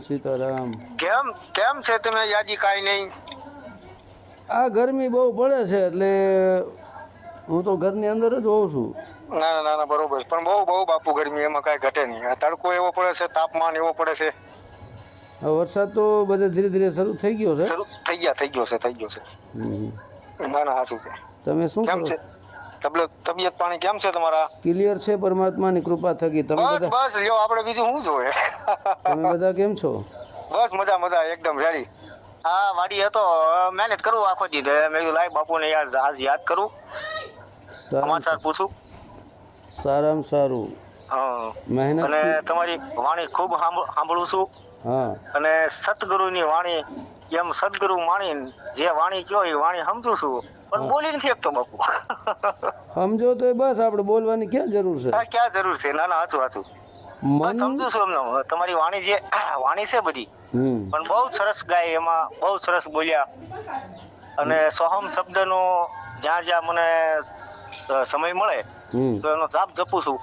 સીતારામ. કેમ કેમ છે તમે યાદી કાંઈ નહીં? આ ગરમી બહુ પડે છે એટલે હું તો ઘરની અંદર જ હોઉં છું. ના ના, ના બરોબર પણ બહુ બહુ બાપુ ગરમી એમાં કાંઈ ઘટે નહીં. આ તડકો એવો પડે છે તાપમાન એવો પડે છે. વરસાદ તો બધે ધીરે ધીરે શરૂ થઈ ગયો છે. શરૂ થઈ ગયા થઈ ગયો છે થઈ ગયો છે. ના ના સાચું છે. તમે શું કેમ કરો? છે? તબિયત પાણી કેમ છે તમારા? ક્લિયર છે પરમાત્માની કૃપા થકી. તમે બધા બસ લ્યો આપણે બીજું શું જોઈએ? તમે બધા કેમ છો? બસ મજા મજા એકદમ રેડી હા વાડી હતો મહેનત કરું આખો દી. મેં કીધું લાય બાપુને યાર આજ યાદ કરું. સમાચાર પૂછું. સારામાં સારું. હા. મહેનત અને તમારી વાણી ખૂબ સાંભળું છું. હા. અને સદગુરુની વાણી એમ સદગુરુ માણી જે વાણી કયો એ વાણી સમજુ છું. પણ બોલી નથી શકતો બાપુ. સમજો તો બસ આપણે બોલવાની ક્યાં જરૂર છે? હા ક્યાં જરૂર છે? ના ના હાચું હાચું મન સમજુ છું એમને. તમારી વાણી જે વાણી છે બધી. પણ બહુ સરસ ગાય એમાં બહુ સરસ બોલ્યા. અને સોહમ શબ્દનો જ્યાં જ્યાં મને સમય મળે તો એનો જાપ જપું છું.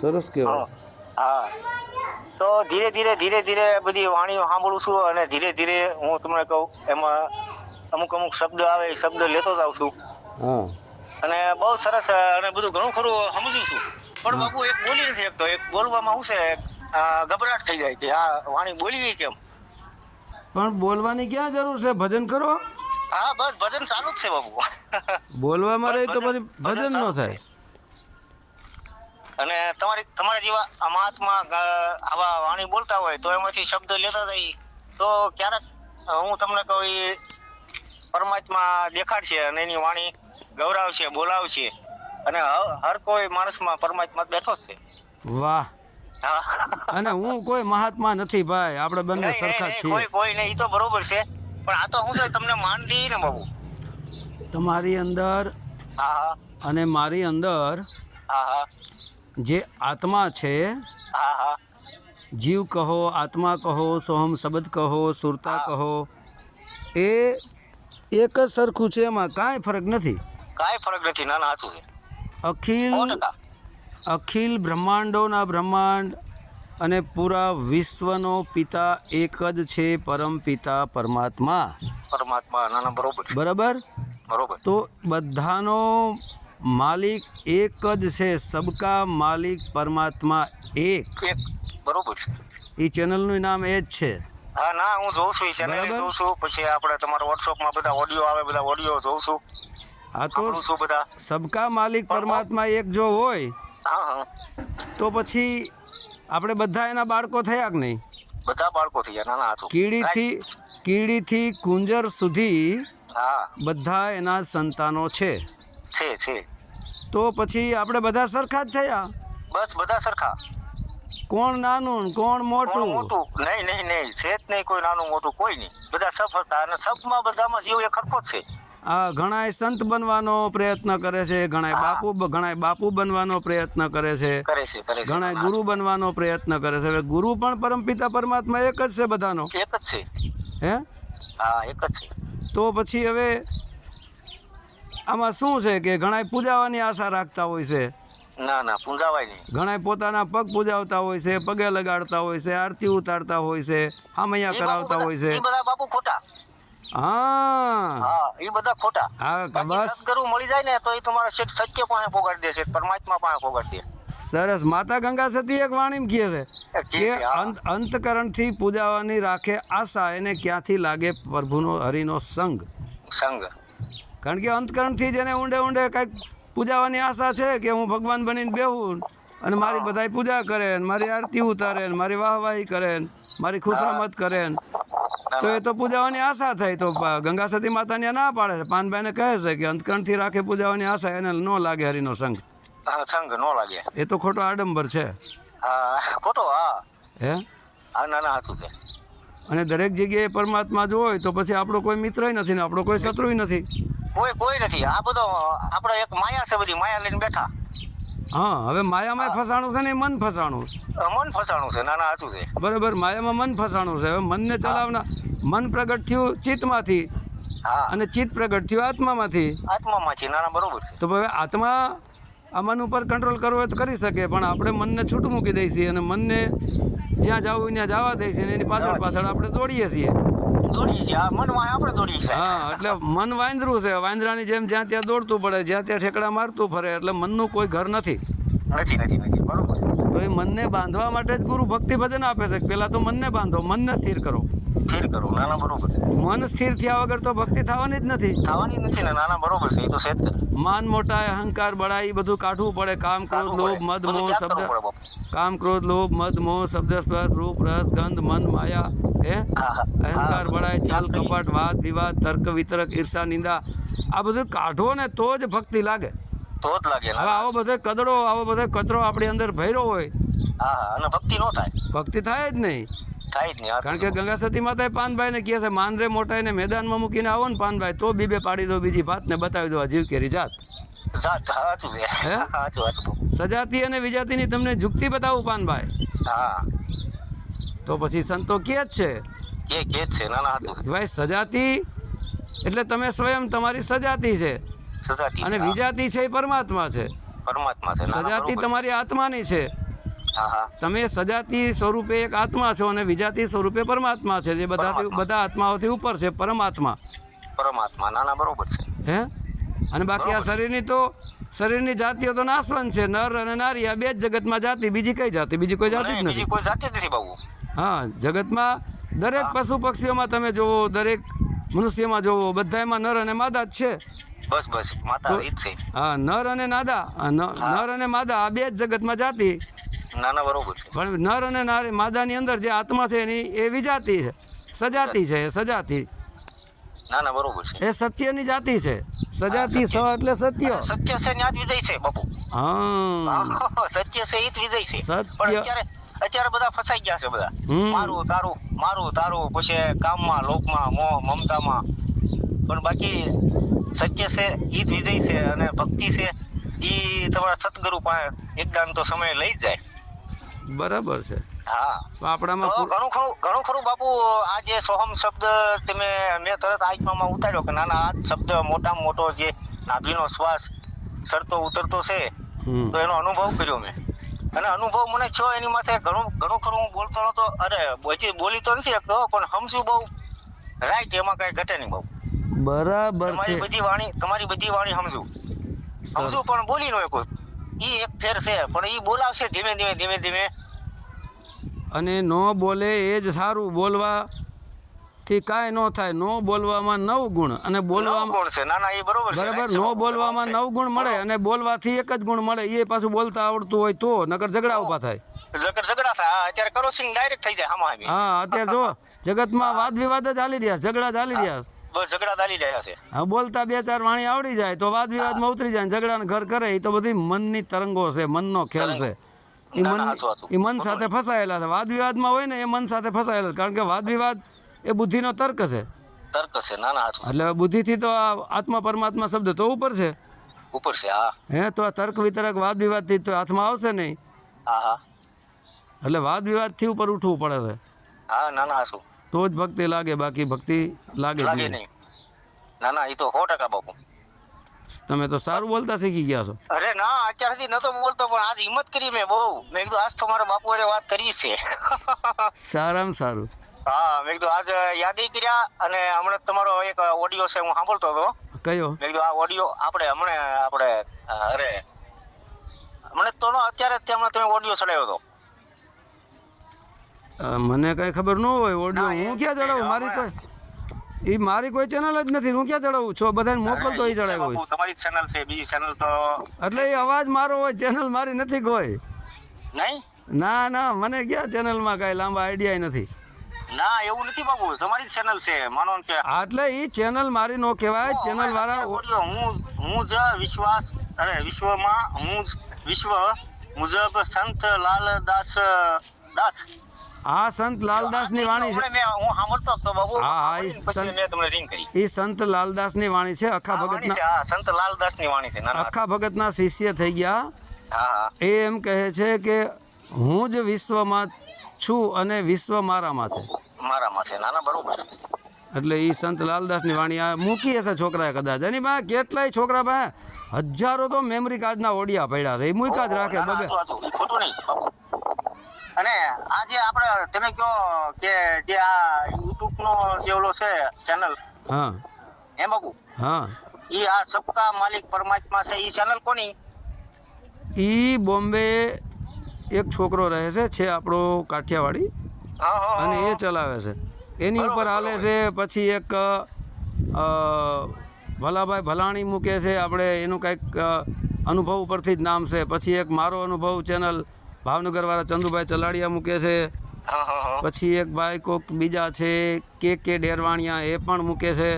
સરસ કહેવાય. હા. તો ધીરે ધીરે ધીરે ધીરે બધી વાણીઓ સાંભળું છું અને ધીરે ધીરે હું તમને કહું એમાં અમુક અમુક શબ્દ આવે એ શબ્દ લેતો જાઉં છું. હા. અને બહુ સરસ અને બધું ઘણું ખરું સમજું છું. પણ બાપુ એક બોલી નથી શકતો એક બોલવામાં શું છે ગભરાટ થઈ જાય કે આ વાણી બોલી કેમ? પણ બોલવાની ક્યાં જરૂર છે? ભજન કરો. હા બસ ભજન ચાલુ જ છે બાપુ. બોલવામાં રહી તો પછી ભજન ન થાય. અને તમારી તમારા જેવા મહાત્મા આવા વાણી બોલતા હોય તો એમાંથી શબ્દ લેતા જાય. તો ક્યારેક હું તમને કહું એ પરમાત્મા દેખાડશે અને એની વાણી ગૌરાવશે બોલાવશે. અને હર કોઈ માણસમાં પરમાત્મા બેઠો જ છે. વાહ. અને હું કોઈ મહાત્મા નથી ભાઈ આપણે બંને સરખા છીએ. કોઈ કોઈ નહીં તો બરોબર છે. પણ આ તો હું છે તમને માન દી ને બાબુ તમારી અંદર અને મારી અંદર જે આત્મા છે જીવ કહો આત્મા કહો સોહમ શબ્દ કહો સુરતા કહો એ એક જ સરખું છે એમાં કાંઈ ફરક નથી. કાંઈ ફરક નથી ના ના સાચું છે. અખિલ અખિલ બ્રહ્માંડોના બ્રહ્માંડ અને પૂરા વિશ્વનો પિતા એક જ છે પરમ પિતા પરમાત્મા. પરમાત્મા ના ના બરોબર. બરાબર? બરોબર. તો બધાનો માલિક એક જ છે સબકા માલિક પરમાત્મા એક. એક બરોબર છે. એ ચેનલનું નામ એ જ છે. હા ના હું જોઉં છું ચેનલ જોઉં છું. પછી આપણે તમારા વોટ્સઅપમાં બધા ઓડિયો આવે બધા ઓડિયો જોઉં છું. હા તો બધા. સબકા માલિક પરમાત્મા એક જો હોય તો પછી આપણે બધા એના બાળકો થયા કે નહીં? બધા બાળકો થઈ ગયા ના ના કીડીથી કીડીથી કુંજર સુધી બધા એના સંતાનો છે. છે છે. તો પછી આપણે બધા સરખા જ થયા? બસ બધા સરખા. કોણ નાનું ને કોણ મોટું? મોટું? નહીં નહીં નહીં. સેત નહીં કોઈ નાનું મોટું કોઈ નહીં. બધા સફળતા અને સબમાં બધામાં જીવ એક સરખો છે. આ ઘણાય સંત બનવાનો પ્રયત્ન કરે છે ઘણાય બાપુ ઘણાય બાપુ બનવાનો પ્રયત્ન કરે છે. કરે છે કરે છે. ઘણાય ગુરુ બનવાનો પ્રયત્ન કરે છે. ગુરુ પણ પરમપિતા પરમાત્મા એક જ છે બધાનો. એક જ છે. હે? હા એક જ છે. તો પછી હવે આમાં શું છે કે ઘણાય પૂજાવાની આશા રાખતા હોય છે? ના ના પૂંજાવાય નહીં. ઘણાય પોતાના પગ પૂજાવતા હોય છે પગે લગાડતા હોય છે આરતી ઉતારતા હોય છે હામૈયા કરાવતા હોય છે. બધા બાપુ ખોટા. હા. હા એ બધા ખોટા. હા બસ. સદગુરુ મળી જાય ને તો એ તમારા શેઠ સત્ય પાસે પોગાડી દેશે પરમાત્મા પાસે પોગાડી સરસ. માતા ગંગા સતી એક વાણીમ કહે છે કે અંતકરણથી પૂજાવાની રાખે આશા એને ક્યાંથી લાગે પ્રભુનો હરિનો સંગ? સંગ. કારણ કે અંતકરણથી જેને ઊંડે ઊંડે કંઈક પૂજાવાની આશા છે કે હું ભગવાન બનીને બેહું અને મારી બધાય પૂજા કરે ને મારી આરતી ઉતારે ને મારી વાહવાહી કરે ને મારી ખુશામત કરે ને. તો એ તો પૂજાવાની આશા થાય તો ગંગા સતી માતાને ના પાડે છે. પાનભાઈને કહે છે કે અંતકરણથી રાખે પૂજાવાની આશા એને ન લાગે હરિનો સંઘ. સંઘ ન લાગે. એ તો ખોટો આડંબર છે. હા ખોટો હા. હે? હા ના ના હતું અને દરેક જગ્યાએ પરમાત્મા જો હોય તો પછી આપણો કોઈ મિત્રય નથી ને આપણો કોઈ શત્રુય નથી. કોઈ કોઈ નથી. આ બધો આપણો એક માયા છે બધી માયા લઈને બેઠા. હા હવે માયામાં ફસાણું છે ને મન ફસાણું મન ફસાણું છે. ના ના છે. બરાબર માયામાં મન ફસાણું છે. હવે મનને ચલાવના મન પ્રગટ થયું ચિત્તમાંથી હા. અને ચિત્ત પ્રગટ થયું આત્મામાંથી. આત્મામાંથી નાના બરોબર તો હવે આત્મા આ મન ઉપર કંટ્રોલ કરવો તો કરી શકે પણ આપણે મનને છૂટું મૂકી દઈએ છીએ અને મનને જ્યાં જવું ત્યાં જવા દઈએ છીએ એની પાછળ પાછળ આપણે દોડીએ છીએ. દોડીએ છીએ આ મનમાં આપણે દોડીએ છીએ હા એટલે મન વાંદરું છે. વાંદરાની જેમ જ્યાં ત્યાં દોડતું પડે જ્યાં ત્યાં ઠેકડા મારતું ફરે એટલે મનનું કોઈ ઘર નથી. નથી નથી નથી. બરોબર. તો એ મનને બાંધવા માટે જ ગુરુ ભક્તિ ભજન આપે છે. પહેલાં તો મનને બાંધો મનને સ્થિર કરો. સ્થિર કરું નાના બરોબર. છે. મન સ્થિર થયા વગર તો ભક્તિ થવાની જ નથી. થવાની નથી ને નાના બરોબર છે એ તો છે માન મોટા અહંકાર બળાઈ બધું કાઢવું પડે. કામ ક્રોધ લોભ મદ મોહ શબ્દ. કામ ક્રોધ લોભ મદ મોહ શબ્દ સ્પર્શ રૂપ રસ ગંધ મન માયા. હે. અહંકાર બળાય ચાલ કપટ વાદ વિવાદ તર્ક વિતરક ઈર્ષા નિંદા. આ બધું કાઢો ને તો જ ભક્તિ લાગે. તો જ લાગે હવે આવો બધો કદડો આવો બધો કચરો આપણી અંદર ભર્યો હોય. હા અને ભક્તિ નો થાય. ભક્તિ થાય જ નહીં. થાય જ નહીં કારણ કે ગંગા સતી માતાએ પાનભાઈને કહે છે માંદરે મોટાઈને મેદાનમાં મૂકીને આવો ને પાનભાઈ તો બીબે પાડી દો બીજી ભાતને બતાવી દો આ જીવ કેરી જાત. સજાતી અને વિજાતીની તમને જુક્તિ બતાવું પાનભાઈ? હા. તો પછી સંતો કે જ છે કે કે છે ભાઈ સજાતી એટલે તમે સ્વયં તમારી સજાતી છે. સજાતી અને. વિજાતી છે એ પરમાત્મા છે. પરમાત્મા છે. સજાતી તમારી આત્માની છે. તમે સજાતી સ્વરૂપે એક આત્મા છો અને વિજાતી સ્વરૂપે પરમાત્મા છે જે બધા પરમાત્મા. બધા આત્માઓથી ઉપર છે પરમાત્મા. પરમાત્મા નાના બરોબર છે. હે? અને બાકી આ શરીરની તો શરીરની જાતિઓ તો નાશવંત છે. નર અને નારી આ બે જ જગતમાં જાતિ બીજી કઈ જાતિ? બીજી કોઈ જાતિ જ નથી. કોઈ જાતિ નથી બાબુ. હા જગતમાં દરેક પશુ પક્ષીઓમાં તમે જોવો દરેક મનુષ્યમાં જોવો બધામાં નર અને માદા જ છે. બસ બસ. માતા એ જ છે. હા નર અને નાદા. નર અને માદા આ બે જ જગતમાં જાતિ. નાના બરોબર છે. પણ નર અને નારી માદાની અંદર જે આત્મા છે એની એ વિજાતિ છે. સજાતી છે એ સજાતિ. નાના બરોબર છે. એ સત્યની જાતિ છે. સજાતી સ એટલે સત્ય. સત્ય છે ને આજ વિજય છે બાપુ. હા. સત્ય છે ઈ જ વિજય છે. સત્ય. પણ અત્યારે અત્યારે બધા ફસાઈ ગયા છે બધા. મારું તારું મારું તારું પછી કામમાં લોકમાં મોહ મમતામાં. પણ બાકી સત્ય છે ઈ જ વિજય છે અને ભક્તિ છે ઈ તમારા સદગુરુ પાસે એકદાન તો સમય લઈ જ જાય. બરાબર છે. હા. આપણામાં ઘણું ખરું ઘણું ખરું બાપુ આ જે સોહમ શબ્દ તમે મેં તરત આત્મામાં ઉતાર્યો કે નાના આ શબ્દ મોટામાં મોટો જે નાભીનો શ્વાસ સરતો ઉતરતો છે તો એનો અનુભવ કર્યો મેં. અને અનુભવ મને થયો એની માથે ઘણું ઘણું ખરું હું બોલતો નતો અરે બોલી તો નથી શકતો પણ સમજુ બહુ. રાઈટ એમાં કઈ ઘટે નહીં બહુ. બરાબર છે. તમારી બધી વાણી તમારી બધી વાણી સમજુ. સમજુ પણ બોલી નો કોઈ ઈ એક ફેર છે પણ ઈ બોલાવશે ધીમે ધીમે ધીમે ધીમે. અને ન બોલે એ જ સારું. બોલવા થી કાંઈ ન થાય. ન બોલવામાં નવ ગુણ અને બોલવામાં ગુણ છે. ના ના એ બરોબર છે. બરાબર. નો બોલવામાં નવ ગુણ મળે અને બોલવાથી એક જ ગુણ મળે. એ પાછું બોલતા આવડતું હોય તો નકર ઝઘડા ઊભા થાય. છે. ઝઘડ- થાય. હા, અત્યારે કરોસિંગ ડાયરેક્ટ થઈ જાય આમાં હા અત્યારે જો જગતમાં વાદ વિવાદ જ ચાલી રહ્યા ઝઘડા ચાલી રહ્યા. બસ ઝઘડા ચાલી રહ્યા છે. હવે બોલતા બે ચાર વાણી આવડી જાય તો વાદ વિવાદમાં ઉતરી જાય ને ઘર કરે એ તો બધી મનની તરંગો છે મનનો ખેલ છે. એ મન. એ સાથે ફસાયેલા છે. વાદ વિવાદમાં હોય ને એ મન સાથે ફસાયેલા કારણ કે વાદ વિવાદ એ બુદ્ધિનો તર્ક છે. તર્ક છે ના ના એટલે બુદ્ધિથી તો આ આત્મા પરમાત્મા શબ્દ તો ઉપર છે. ઉપર છે હા. હે તો આ તર્ક વિતરક વાદ વિવાદથી તો હાથમાં આવશે નહીં. હા હા. એટલે વાદ વિવાદથી ઉપર ઉઠવું પડે છે. હા ના ના હાચું. તો જ ભક્તિ લાગે બાકી ભક્તિ લાગે જ નહીં. ના ના એ તો સો ટકા બાપુ. તમે તો સારું બોલતા શીખી ગયા છો. અરે ના અત્યાર સુધી નતો બોલતો પણ આજ હિંમત કરી મેં બહુ. મેં કીધું આજ તો મારા બાપુ વાત કરવી છે. સારામાં સારું. હા મેં કીધું આજ યાદી કર્યા અને હમણાં તમારો એક ઓડિયો છે હું સાંભળતો હતો. કયો? મેં કીધું આ ઓડિયો આપણે હમણાં આપણે અરે હમણાં તો અત્યારે હમણાં તમે ઓડિયો ચડાવ્યો હતો. મને કઈ ખબર ન હોય ઓડિયો હું ક્યાં ચડાવું? મારી કોઈ એ મારી કોઈ ચેનલ જ નથી હું ક્યાં ચડાવું? છો બધાને મોકલતો એ ચડાવ્યો હોય. તમારી ચેનલ છે બીજી ચેનલ તો એટલે એ અવાજ મારો હોય ચેનલ મારી નથી કોઈ. નહીં? ના ના મને ક્યાં ચેનલમાં કાંઈ લાંબા આઈડિયા નથી. ના એવું નથી બાબુ તમારી ચેનલ છે માનો કે એટલે એ ચેનલ મારી નો કહેવાય ચેનલ વાળા હું હું જ વિશ્વાસ અરે વિશ્વમાં હું જ વિશ્વ મુજબ સંત લાલદાસ દાસ આ સંત લાલદાસની વાણી છે. હું સાંભળતો હતો બાબુ. હા, હા, એ સંત- તમને રિંગ કરી. એ સંત લાલદાસની વાણી છે અખા ભગત ના સંત લાલદાસની વાણી છે ના ના અખા ભગતના શિષ્ય થઈ ગયા. એ એમ કહે છે કે હું જ વિશ્વમાં છું અને વિશ્વ મારામાં છે. મારામાં છે ના ના બરોબર એટલે એ સંત લાલદાસની વાણી આ મૂકી હશે છોકરાએ કદાચ. એની બા કેટલાય છોકરા પાસે હજારો તો મેમરી કાર્ડના ઓડિયા પડ્યા છે. એ મૂક્યા જ રાખે ના, ના, બબે હાચું, હાચું. ઈ ખોટું નહીં બાપુ. અને આ જે આપણે તમે કહો કે જે આ યુટ્યુબ નો જે ઓલો છે ચેનલ હા. હે બાબુ? હા. ઈ આ સબકા માલિક પરમાત્મા છે ઈ ચેનલ કોની? ઈ બોમ્બે એક છોકરો રહે છે છે આપણો કાઠિયાવાડી. અને એ ચલાવે છે. એની ઉપર હાલે છે પછી એક ભલાભાઈ ભલાણી મૂકે છે આપણે એનું કંઈક અનુભવ ઉપરથી જ નામ છે. પછી એક મારો અનુભવ ચેનલ ભાવનગરવાળા ચંદુભાઈ ચલાડિયા મૂકે છે. પછી એક ભાઈ કોક બીજા છે કે કે ડેરવાણિયા એ પણ મૂકે છે.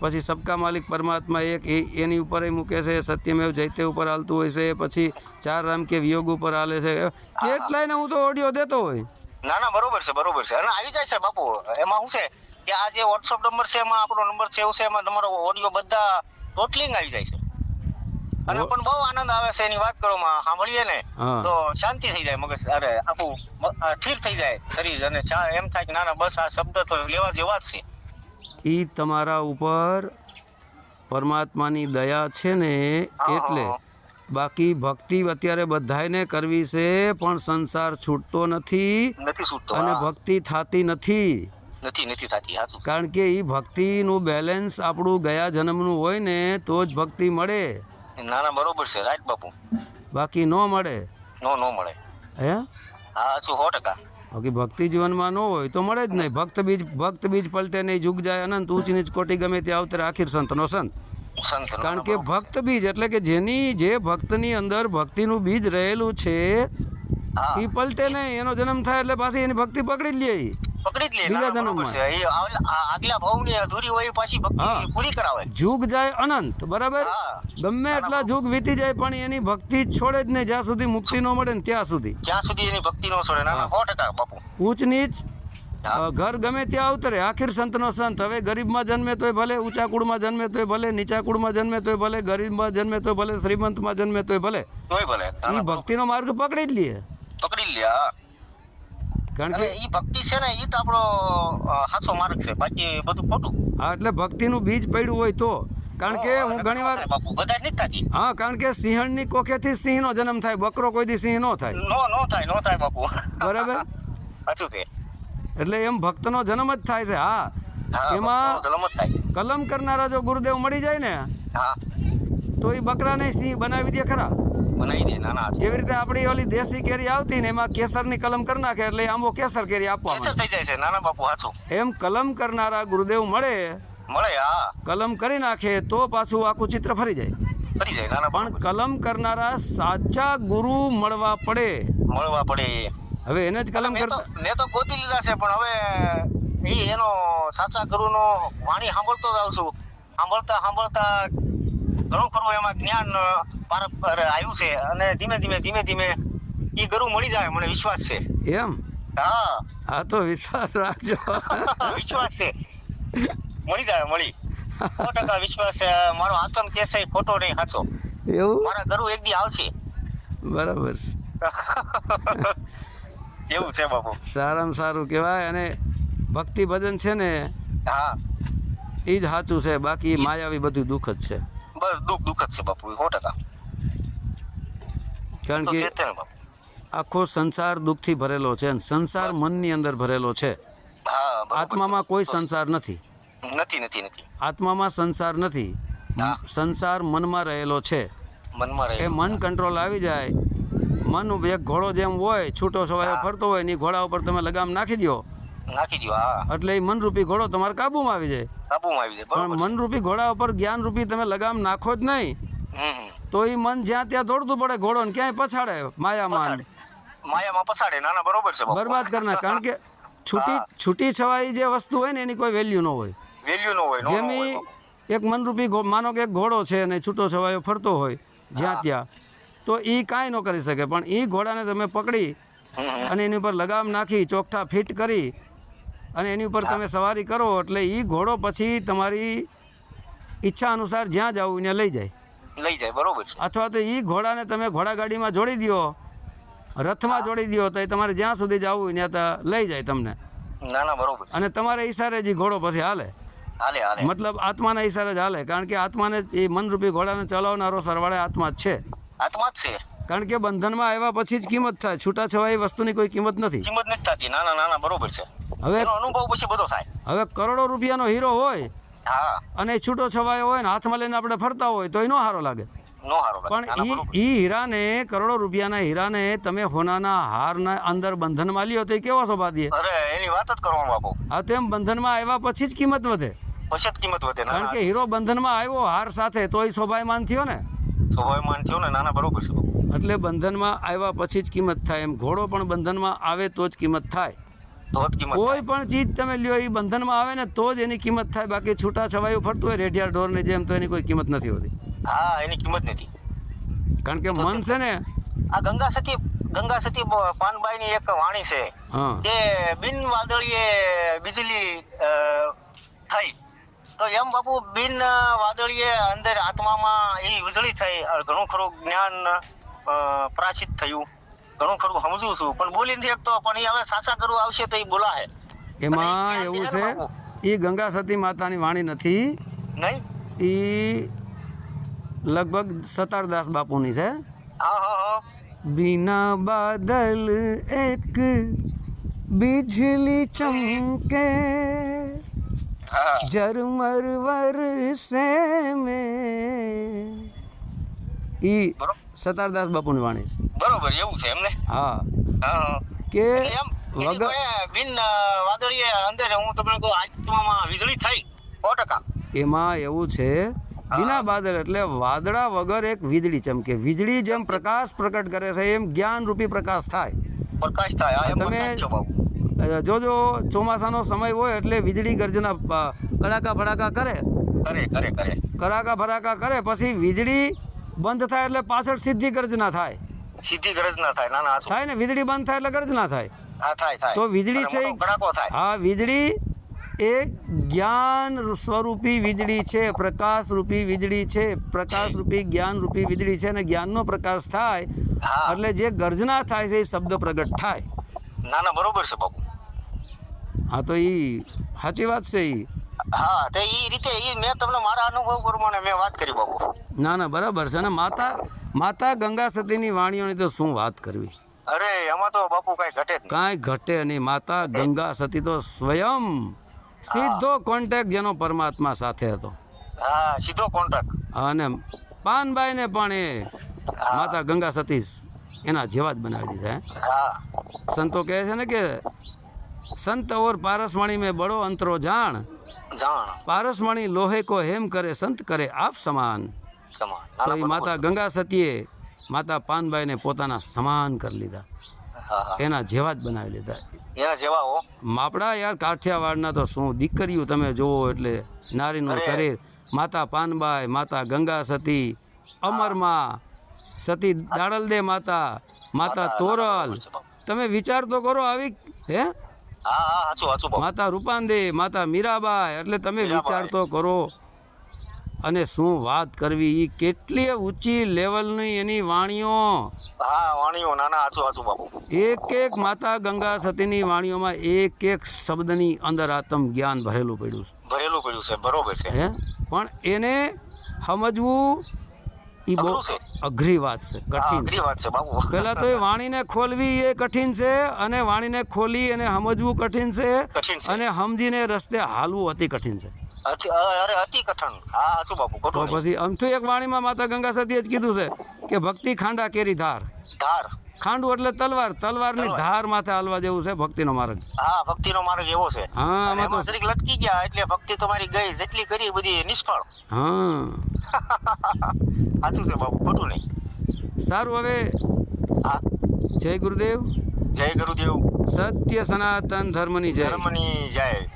પછી સબકા માલિક પરમાત્મા એક એની ઉપર મૂકે છે સત્યમેવ જૈતે ઉપર હાલતું હોય છે પછી ચાર રામ કે વિયોગ ઉપર હાલે છે. કેટલાય ને હું. તો ઓડિયો દેતો હોય. ના ના બરોબર છે બરોબર છે. અને આવી જાય છે બાપુ. એમાં શું છે કે આ જે વોટ્સઅપ નંબર છે એમાં આપણો નંબર છે એવું છે એમાં તમારો ઓડિયો બધા ટોટલિંગ આવી જાય છે. અને. પણ બહુ આનંદ આવે છે એની વાત કરો માં સાંભળીએ ને તો શાંતિ થઈ જાય મગજ અરે આખું ઠીર થઈ જાય શરીર અને એમ થાય કે ના ના બસ આ શબ્દ તો લેવા જેવા જ છે. એ તમારા ઉપર પરમાત્માની દયા છે ને એટલે. બાકી ભક્તિ અત્યારે બધાને કરવી છે પણ સંસાર છૂટતો નથી નથી અને ભક્તિ થતી નથી. નથી નથી થતી કારણ કે એ ભક્તિનું બેલેન્સ આપણું ગયા જન્મનું હોય ને તો જ ભક્તિ મળે. ના ના બરોબર છે રાઈટ બાપુ. બાકી નો મળે? નો નો મળે. હે? હા હાચું સો ટકા. બાકી ભક્તિ જીવનમાં ન હોય તો મળે જ નહીં. ભક્ત બીજ ભક્ત બીજ પલટે નહીં જુગ જાય અનંત ઊંચ નીચ કોટી ગમે તે આવતરે આખીર સંતનો સંત. કારણ કે. ભક્ત બીજ એટલે કે જેની જે ભક્તની અંદર ભક્તિનું બીજ રહેલું છે એ પલટે નહીં. એનો જન્મ થાય એટલે પાછી એની ભક્તિ પકડી જ લે. પકડી જ લે બીજા ના, ના, બરોબર જન્મમાં. છે એ આવલા- આ આગલા ભાવની અધૂરી હોય પાછી ભક્તિ પૂરી કરાવે. જુગ જાય અનંત બરાબર? ગમે એટલા જુગ વીતી જાય પણ એની ભક્તિ છોડે જ નહીં. જ્યાં સુધી મુક્તિ ન મળે ને ત્યાં સુધી. ત્યાં સુધી એની ભક્તિ નો છોડે. ના ના સો ટકા બાપુ. ઊંચ નીચ? ઘર ગમે ત્યાં આવતરે આખીર સંતનો સંત. હવે ગરીબમાં જન્મે તોય ભલે ઊંચા કુળમાં જન્મે તોય ભલે નીચા કુળમાં જન્મે તોય ભલે ગરીબમાં જન્મે તોય ભલે શ્રીમંતમાં જન્મે તોય ભલે. ભલે. એ ભક્તિનો માર્ગ પકડી જ લઈએ પકડી લે હા. કારણ કે એ ભક્તિ છે ને એ તો આપણો સાચો માર્ગ છે બાકી બધું ખોટું. હા એટલે ભક્તિનું બીજ પડ્યું હોય તો. કારણ કે હું ઘણી વાર હા કારણ કે સિંહણની કોખેથી સિંહનો જન્મ થાય બકરો કોઈ દી સિંહ નો થાય. નો નો થાય નો થાય બાપુ. બરાબર? સાચું છે. એટલે એમ ભક્તનો જન્મ જ થાય છે હા. એમાં કલમ કરનારા જો ગુરુદેવ મળી જાય ને હા. તો એ બકરાને સિંહ બનાવી દે ખરા. બનાવી દે ના ના જેવી રીતે આપણી ઓલી દેશી કેરી આવતી ને એમાં કેસરની કલમ કરી નાખે એટલે આંબો કેસર કેરી આપવા થઈ જાય છે. નાના બાપુ હાચું. એમ કલમ કરનારા ગુરુદેવ મળે મળે હા. કલમ કરી નાખે તો પાછું આખું ચિત્ર ફરી જાય. ફરી જાય નાના પણ કલમ કરનારા સાચા ગુરુ મળવા પડે. મળવા પડે હવે એને જ કલમ કરતા મેં તો ગોતી લીધા છે પણ હવે એ એનો સાચા ગુરુનો વાણી સાંભળતો જ આવશું છું. સાંભળતા સાંભળતા ઘણું ખરું એમાં જ્ઞાન અ, પાર- પાર આવ્યું છે અને ધીમે ધીમે ધીમે ધીમે એ ગુરુ મળી જાય મને વિશ્વાસ છે. એમ? હા. હા તો વિશ્વાસ રાખજો. વિશ્વાસ છે. મળી જાય મળી. સો ટકા વિશ્વાસ છે. મારો આતમ કે છે ખોટો નહીં સાચો એવું? મારા ગરુ એક દી આવશે. બરાબર. એવું છે બાપુ. સારામાં સારું કહેવાય અને ભક્તિ ભજન છે ને હા. એ જ સાચું છે. બાકી માયાવી બધું દુઃખ જ છે. બસ દુઃખ દુઃખ જ છે બાપુ સો ટકા કારણ કે આખો સંસાર દુઃખથી ભરેલો છે અને સંસાર મનની અંદર ભરેલો છે. આત્મામાં કોઈ સંસાર નથી. નથી નથી નથી. આત્મામાં સંસાર નથી. સંસાર મનમાં રહેલો છે. મનમાં એ મન કંટ્રોલ આવી જાય. મન એક ઘોડો જેમ હોય છૂટો છવાયો હા. ફરતો હોય ને ઘોડા ઉપર તમે લગામ નાખી દો નાખી દો હા. એટલે એ મનરૂપી ઘોડો તમારા કાબુમાં આવી જાય. કાબુમાં આવી જાય પણ મનરૂપી ઘોડા ઉપર જ્ઞાનરૂપી તમે લગામ નાખો જ નહીં. તો એ મન જ્યાં ત્યાં દોડતું પડે ઘોડો ને ક્યાંય પછાડે માયામાં માયામાં પછાડે ના ના બરોબર છે બરબાદ કરી નાખે કારણ કે છૂટી છૂટી છવાઈ જે વસ્તુ હોય ને એની કોઈ વેલ્યુ ન હોય. વેલ્યુ ન હોય જેમ એક મનરૂપી માનો કે એક ઘોડો છે અને છૂટો છવાયો ફરતો હોય જ્યાં ત્યાં તો એ કાંઈ ન કરી શકે. પણ એ ઘોડાને તમે પકડી. અને એની ઉપર લગામ નાખી ચોકઠા ફિટ કરી અને એની ઉપર તમે સવારી કરો એટલે એ ઘોડો પછી તમારી ઈચ્છા અનુસાર જ્યાં જવું એને લઈ જાય. લઈ જાય બરોબર અથવા તો એ ઘોડાને તમે ઘોડાગાડીમાં જોડી દો રથમાં જોડી દો તો એ તમારે જ્યાં સુધી જવું ત્યાં તો લઈ જાય તમને. ના ના બરોબર અને તમારે ઈશારે જ ઘોડો પછી હાલે. હાલે હાલે. મતલબ આત્માના ઈશારે જ હાલે કારણ કે આત્માને એ મનરૂપી ઘોડાને ચલાવનારો સરવાળે આત્મા જ છે. આત્મા જ છે. કારણ કે બંધનમાં આવ્યા પછી જ કિંમત થાય. છૂટા છવાય વસ્તુની કોઈ કિંમત નથી. કિંમત નથી થતી. ના ના ના બરોબર છે. હવે અનુભવ પછી બધો થાય. હવે કરોડો રૂપિયાનો હીરો હોય હા. અને એ છૂટો છવાયો હોય ને હાથમાં લઈને આપણે ફરતા હોય તો એનો નો હારો લાગે. પણ. ઈ હીરાને કરોડો રૂપિયાના હીરાને તમે હોનાના હારના અંદર બંધનમાં લ્યો તો એ કેવો શોભા દે? અરે એની વાત જ કરવાનું બાપુ. હા તેમ બંધનમાં આવ્યા પછી જ કિંમત વધે. પછી જ કિંમત વધે. કારણ કે હીરો બંધનમાં આવ્યો હાર સાથે તો એ શોભાયમાન થયો ને. શોભાયમાન થયો ને નાના બરોબર છે. એટલે બંધનમાં આવ્યા પછી જ કિંમત થાય. એમ ઘોડો પણ બંધનમાં આવે તો જ કિંમત થાય. કોઈ પણ ચીજ તમે લ્યો એ બંધનમાં આવે ને તો જ એની કિંમત થાય. બાકી છૂટા છવાયું ફરતું હોય રેઢિયા ઢોરની જેમ તો એની કોઈ કિંમત નથી હોતી. હા એની કિંમત નથી. કારણ કે મન છે ને આ ગંગા સતી ગંગા સતી પાનબાઈ ની એક વાણી છે. કે બિન વાદળીએ વીજળી થઈ. તો એમ બાપુ બિન વાદળીએ અંદર આત્મામાં એ વીજળી થઈ. ઘણું ખરું જ્ઞાન પ્રાચિત થયું ઘણું ખરું સમજું છું પણ બોલી નથી શકતો પણ એ હવે સાચા કરવું આવશે તો એ બોલાહે એમાં અને એ એવું જ્ઞાન છે એ ગંગા સતી માતાની વાણી નથી નહીં એ લગભગ સતારદાસ બાપુની છે હા હા હા बिना बादल एक बिजली चमके હા झरमर वरसे में ઈ સતારદાસ બાપુની વાણી છે. બરોબર એવું છે એમને હા. કે એમ વગર બિન વાદળીએ અંદર હું તમને કહું આત્મામાં વીજળી થઈ સો ટકા. એમાં એવું છે બિના બાદલ એટલે વાદળા વગર એક વીજળી ચમકે વીજળી જેમ પ્રકાશ પ્રકટ કરે છે એમ જ્ઞાન રૂપી પ્રકાશ થાય. પ્રકાશ થાય તમે- જોજો ચોમાસાનો સમય હોય એટલે વીજળી ગર્જના કડાકા ભડાકા કરે. કરે કરે કરે. કડાકા ભડાકા કરે પછી વીજળી બંધ થાય એટલે પાછળ સીધી ગર્જના થાય. સીધી ગરજ ના થાય. ના ના થાય ને? વીજળી બંધ થાય એટલે ગર્જના થાય. હા થાય થાય. તો વીજળી છે હા વીજળી એ જ્ઞાન સ્વરૂપી વીજળી છે પ્રકાશ રૂપી વીજળી છે પ્રકાશ રૂપી જ્ઞાન રૂપી વીજળી છે અને જ્ઞાનનો પ્રકાશ થાય એટલે જે ગર્જના થાય છે એ શબ્દ પ્રગટ થાય. ના ના બરોબર છે બાપુ. હા તો એ સાચી વાત છે એ હા એ રીતે એ મેં તમને મારા અનુભવ પ્રમાણે મેં વાત કરી બાબુ ના ના બરાબર છે. ને માતા માતા ગંગા સતીની વાણીઓની તો શું વાત કરવી? અરે એમાં તો બાપુ કઈ ઘટે કાંઈ ઘટે નહીં. માતા ગંગા સતી તો સ્વયં સીધો કોન્ટેક્ટ જેનો પરમાત્મા સાથે હતો. હા સીધો કોન્ટેક અને પાનબાઈને પણ એ માતા ગંગા સતી એના જેવા જ બનાવી દીધા હે. સંતો કહે છે ને કે સંત ઓર પારસવાણી મેં બડો અંતરો જાણ જાણ. પારસમણી લોહે કો હેમ કરે સંત કરે આપ સમાન. તો એ માતા ગંગા સતીએ માતા પાનબાઈને પોતાના સમાન કરી લીધા. એના જેવા જ બનાવી લીધા. એના જેવા હો? માપડા યાર કાઠિયાવાડના તો શું દીકરીઓ તમે જોવો એટલે નારીનું શરીર. માતા પાનબાઈ માતા ગંગા સતી અમરમાં સતી દાડલદે માતા માતા તોરલ. તમે વિચાર તો કરો આવી હે? માતા રૂપાંદે માતા મીરાબાઈ એટલે તમે. વિચાર તો કરો. અને શું વાત કરવી એ કેટલી ઊંચી લેવલની એની વાણીઓ? હા વાણીઓ ના ના હાચું હાચું બાપુ. એક એક માતા ગંગા સતીની વાણીઓમાં એક એક શબ્દની અંદર આત્મ જ્ઞાન ભરેલું પડ્યું છે. ભરેલું પડ્યું છે બરોબર છે. હે? પણ એને સમજવું એ બહુ અઘરી વાત છે કઠિન વાત છે બાપુ પહેલા તો એ વાણીને ખોલવી એ કઠિન છે અને વાણીને ખોલી અને સમજવું કઠિન છે અને સમજીને રસ્તે હાલવું અતિ કઠિન છે. પછી અમથું એક વાણીમાં માતા ગંગા સતીએ જ કીધું છે કે ભક્તિ ખાંડા કેરી ધાર. ધાર. ખાંડું એટલે તલવાર તલવારની ધાર માથે હાલવા જેવું છે ભક્તિનો માર્ગ. હા ભક્તિનો માર્ગ એવો છે. હા આમાં તો જરીક લટકી ગયા એટલે ભક્તિ તમારી ગઈ જેટલી કરી બધી નિષ્ફળ. હા. સાચું છે બાબુ ખોટું નહીં. સારું હવે. હા. જય ગુરુદેવ. જય ગુરુદેવ. સત્ય સનાતન ધર્મની જય. ધર્મની જય.